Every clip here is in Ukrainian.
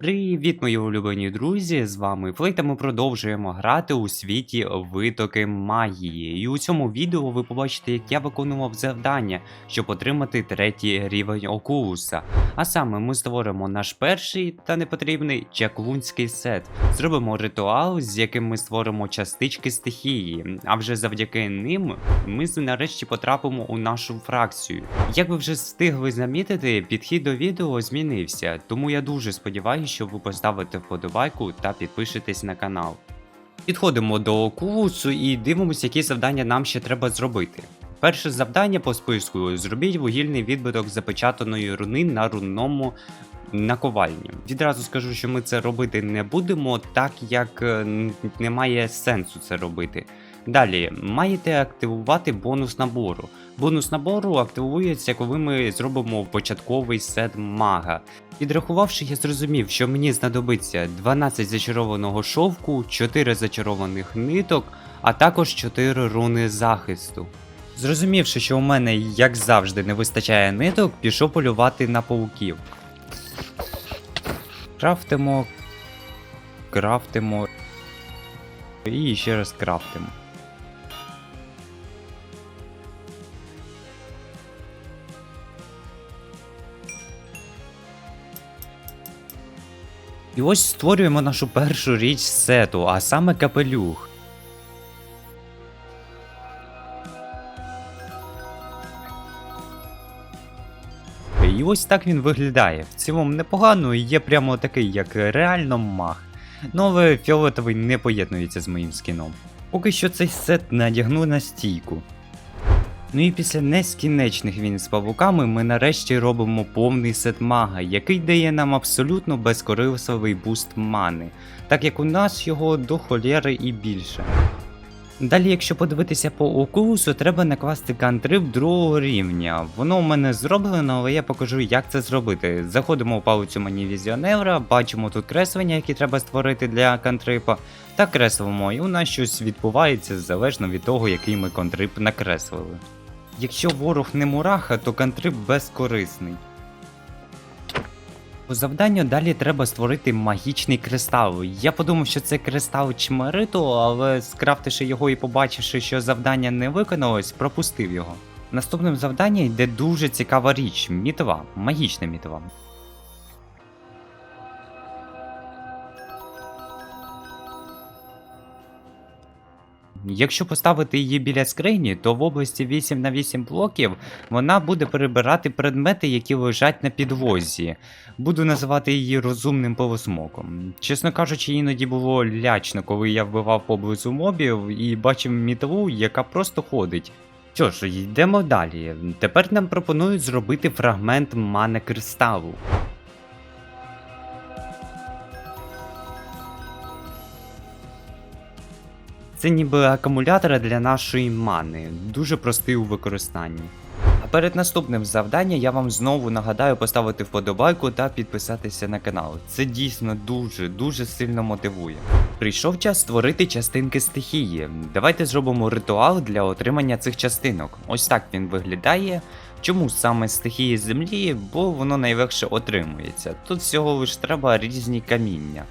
Привіт, мої улюблені друзі! З вами Флейт, та ми продовжуємо грати у світі витоки магії. І у цьому відео ви побачите, як я виконував завдання, щоб отримати третій рівень Окулуса. А саме ми створимо наш перший та непотрібний чаклунський сет. Зробимо ритуал, з яким ми створимо частички стихії. А вже завдяки ним ми нарешті потрапимо у нашу фракцію. Як ви вже встигли замітити, підхід до відео змінився, тому я дуже сподіваюся, що ви поставите вподобайку та підпишетесь на канал. Підходимо до окулусу і дивимося, які завдання нам ще треба зробити. Перше завдання по списку зробіть вугільний відбиток запечатаної руни на рунному наковальні. Відразу скажу, що ми це робити не будемо, так як е, немає сенсу це робити. Далі маєте активувати бонус набору. Бонус набору активується, коли ми зробимо початковий сет мага. Підрахувавши, я зрозумів, що мені знадобиться 12 зачарованого шовку, 4 зачарованих ниток, а також 4 руни захисту. Зрозумівши, що у мене, як завжди, не вистачає ниток, пішов полювати на пауків. Крафтимо, крафтимо і ще раз крафтимо. І ось створюємо нашу першу річ сету, а саме капелюх. І ось так він виглядає. В цілому непогано і є прямо такий, як реально мах. Ну але фіолетовий не поєднується з моїм скіном. Поки що цей сет надягну на стійку. Ну і після нескінчених війн з павуками ми нарешті робимо повний сет мага, який дає нам абсолютно безкорисливий буст мани, так як у нас його до холєри і більше. Далі, якщо подивитися по окулусу, треба накласти кантрип другого рівня. Воно у мене зроблено, але я покажу, як це зробити. Заходимо в палицю мені візіонера, бачимо тут креслення, які треба створити для кантрипа, та креслимо, і у нас щось відбувається залежно від того, який ми контрип накреслили. Якщо ворог не мураха, то кантриб безкорисний. По завданню далі треба створити магічний кристал. Я подумав, що це кристал чмериту, але скрафтивши його і побачивши, що завдання не виконалось, пропустив його. Наступним завданням йде дуже цікава річ мітова, магічна мітва. Якщо поставити її біля скрині, то в області 8 на 8 блоків вона буде перебирати предмети, які лежать на підлозі. Буду називати її розумним полосмоком. Чесно кажучи, іноді було лячно, коли я вбивав поблизу мобів і бачив мітлу, яка просто ходить. Що ж, йдемо далі. Тепер нам пропонують зробити фрагмент мани кристалу. Це ніби акумулятори для нашої мани, дуже простий у використанні. А перед наступним завданням я вам знову нагадаю поставити вподобайку та підписатися на канал. Це дійсно дуже дуже сильно мотивує. Прийшов час створити частинки стихії. Давайте зробимо ритуал для отримання цих частинок. Ось так він виглядає. Чому саме стихії землі? Бо воно найлегше отримується. Тут всього лиш треба різні каміння.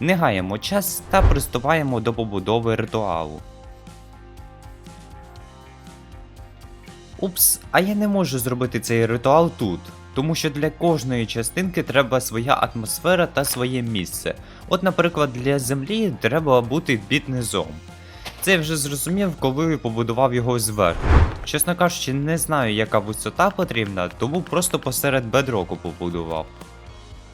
Не гаємо час та приступаємо до побудови ритуалу. Упс, а я не можу зробити цей ритуал тут, тому що для кожної частинки треба своя атмосфера та своє місце. От, наприклад, для землі треба бути під низом. Це я вже зрозумів, коли побудував його зверху. Чесно кажучи, не знаю, яка висота потрібна, тому просто посеред бедроку побудував.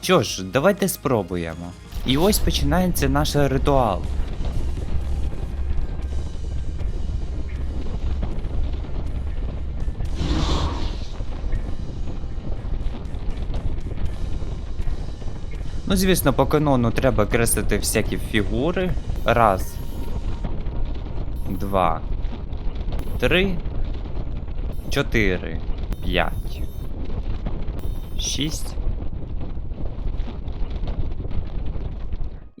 Що ж, давайте спробуємо. І ось починається наш ритуал. Ну, звісно, по канону треба креслити всякі фігури. Раз. Два. Три. Чотири. П'ять. Шість.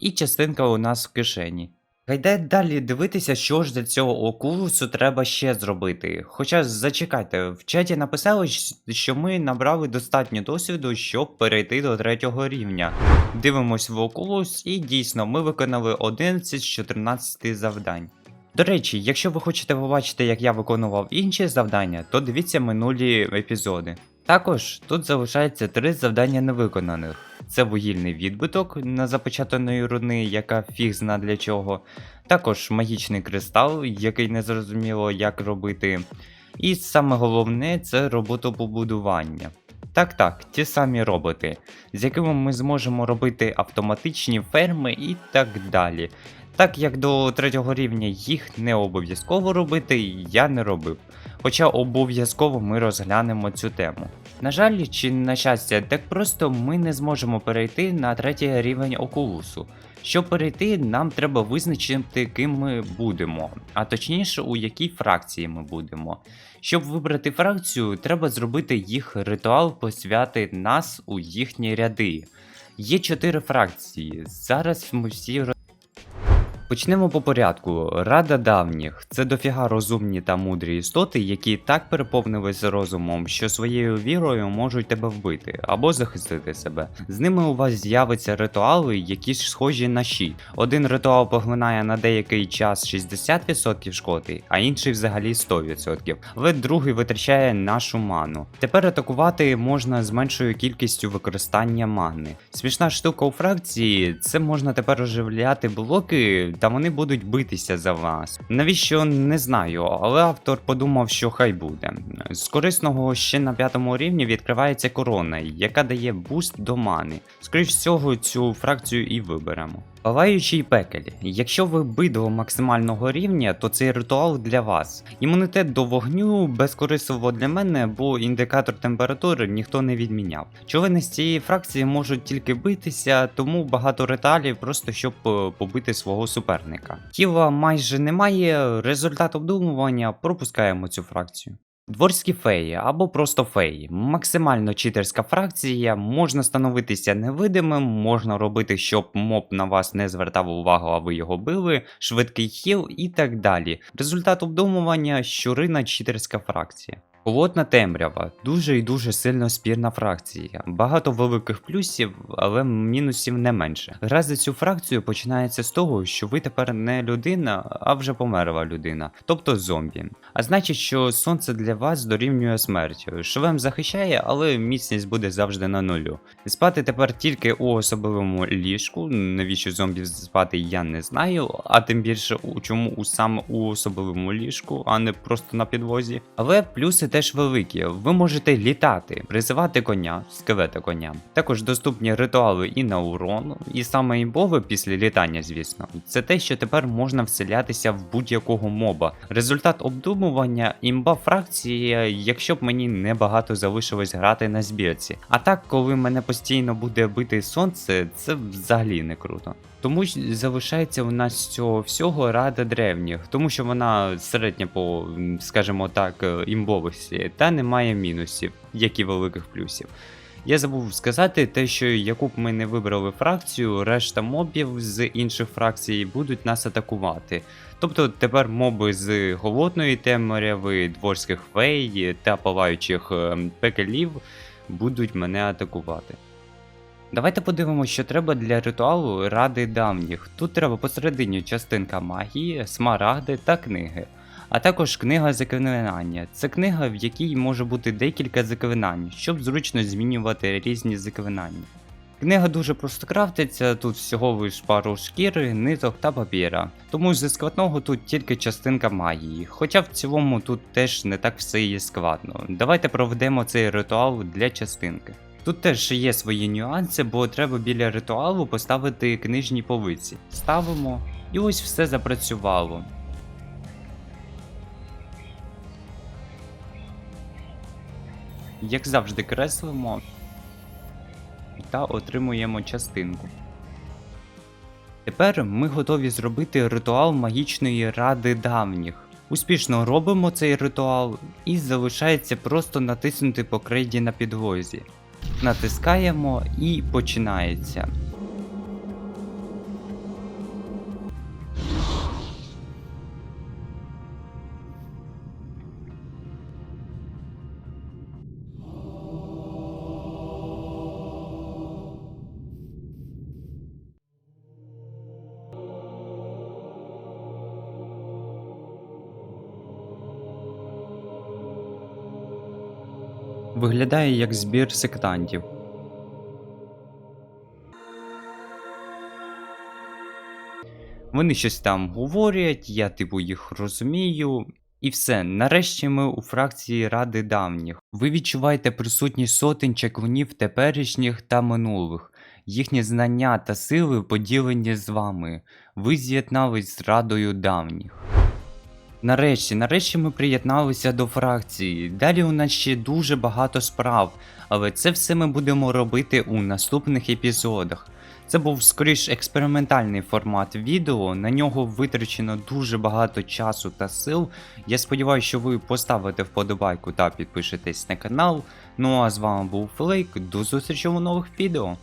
І частинка у нас в кишені. Йде далі дивитися, що ж для цього окулусу треба ще зробити. Хоча зачекайте, в чаті написали, що ми набрали достатньо досвіду, щоб перейти до третього рівня. Дивимось в окулус, і дійсно ми виконали 11 з 14 завдань. До речі, якщо ви хочете побачити, як я виконував інші завдання, то дивіться минулі епізоди. Також тут залишається три завдання невиконаних: це вугільний відбиток на запечатаної руни, яка фіг зна для чого. Також магічний кристал, який не зрозуміло як робити. І саме головне це роботопобудування. Так так, ті самі роботи, з якими ми зможемо робити автоматичні ферми і так далі. Так як до третього рівня їх не обов'язково робити, я не робив. Хоча обов'язково ми розглянемо цю тему. На жаль, чи на щастя, так просто ми не зможемо перейти на третій рівень окулусу. Щоб перейти, нам треба визначити, ким ми будемо, а точніше, у якій фракції ми будемо. Щоб вибрати фракцію, треба зробити їх ритуал посвяти нас у їхні ряди. Є чотири фракції. Зараз ми всі Почнемо по порядку. Рада давніх це дофіга розумні та мудрі істоти, які так переповнилися розумом, що своєю вірою можуть тебе вбити або захистити себе. З ними у вас з'явиться ритуали, які ж схожі на щит. Один ритуал поглинає на деякий час 60% шкоди, а інший взагалі 100%. Але другий витрачає нашу ману. Тепер атакувати можна з меншою кількістю використання мани. Смішна штука у фракції це можна тепер оживляти блоки, та вони будуть битися за вас. Навіщо не знаю, але автор подумав, що хай буде. З корисного ще на п'ятому рівні відкривається корона, яка дає буст до мани. Скоріш всього, цю фракцію і виберемо. Палаючий пекель. Якщо ви бидло максимального рівня, то цей ритуал для вас. Імунітет до вогню безкорисливо для мене, бо індикатор температури ніхто не відміняв. Човени з цієї фракції можуть тільки битися, тому багато ритуалів просто щоб е, побити свого суперника. Тіла майже немає, результат обдумування пропускаємо цю фракцію. Дворські феї або просто феї. Максимально читерська фракція, можна становитися невидимим, можна робити, щоб моб на вас не звертав увагу, а ви його били, швидкий хіл і так далі. Результат обдумування щурина читерська фракція. Холодна темрява дуже і дуже сильно спірна фракція. Багато великих плюсів, але мінусів не менше. Гра за цю фракцію починається з того, що ви тепер не людина, а вже померла людина, тобто зомбі. А значить, що сонце для вас дорівнює смертю. Швем захищає, але міцність буде завжди на нулю. Спати тепер тільки у особливому ліжку. Навіщо зомбів спати, я не знаю, а тим більше у чому саме у особливому ліжку, а не просто на підлозі. Але плюси теж великі. Ви можете літати, призивати коня, скелета коня. Також доступні ритуали і на урон, і саме імбове після літання, звісно, це те, що тепер можна вселятися в будь-якого моба. Результат обдумування імба фракції, якщо б мені небагато залишилось грати на збірці. А так, коли мене постійно буде бити сонце, це взагалі не круто. Тому залишається у нас цього всього рада древніх, тому що вона середня по, скажімо так, е, імбовості, та не має мінусів, як і великих плюсів. Я забув сказати те, що яку б ми не вибрали фракцію, решта мобів з інших фракцій будуть нас атакувати. Тобто тепер моби з голодної темряви, дворських фей та палаючих е, пекелів будуть мене атакувати. Давайте подивимося, що треба для ритуалу Ради давніх. Тут треба посередині частинка магії, смарагди та книги. А також книга заклинання. Це книга, в якій може бути декілька заклинань, щоб зручно змінювати різні заклинання. Книга дуже просто крафтиться, тут всього лиш пару шкіри, ниток та папіра. Тому з складного тут тільки частинка магії. Хоча в цілому тут теж не так все і складно. Давайте проведемо цей ритуал для частинки. Тут теж є свої нюанси, бо треба біля ритуалу поставити книжні полиці. Ставимо, і ось все запрацювало. Як завжди, креслимо та отримуємо частинку. Тепер ми готові зробити ритуал магічної ради давніх. Успішно робимо цей ритуал і залишається просто натиснути по крейді на підлозі. Натискаємо і починається. Виглядає як збір сектантів. Вони щось там говорять, я типу їх розумію. І все, нарешті ми у фракції Ради давніх. Ви відчуваєте присутність сотень чаклунів теперішніх та минулих. Їхні знання та сили поділені з вами. Ви з'єднались з Радою давніх. Нарешті, нарешті ми приєдналися до фракції. Далі у нас ще дуже багато справ, але це все ми будемо робити у наступних епізодах. Це був скоріш експериментальний формат відео, на нього витрачено дуже багато часу та сил. Я сподіваюся, що ви поставите вподобайку та підпишетесь на канал. Ну а з вами був Флейк, до зустрічі у нових відео.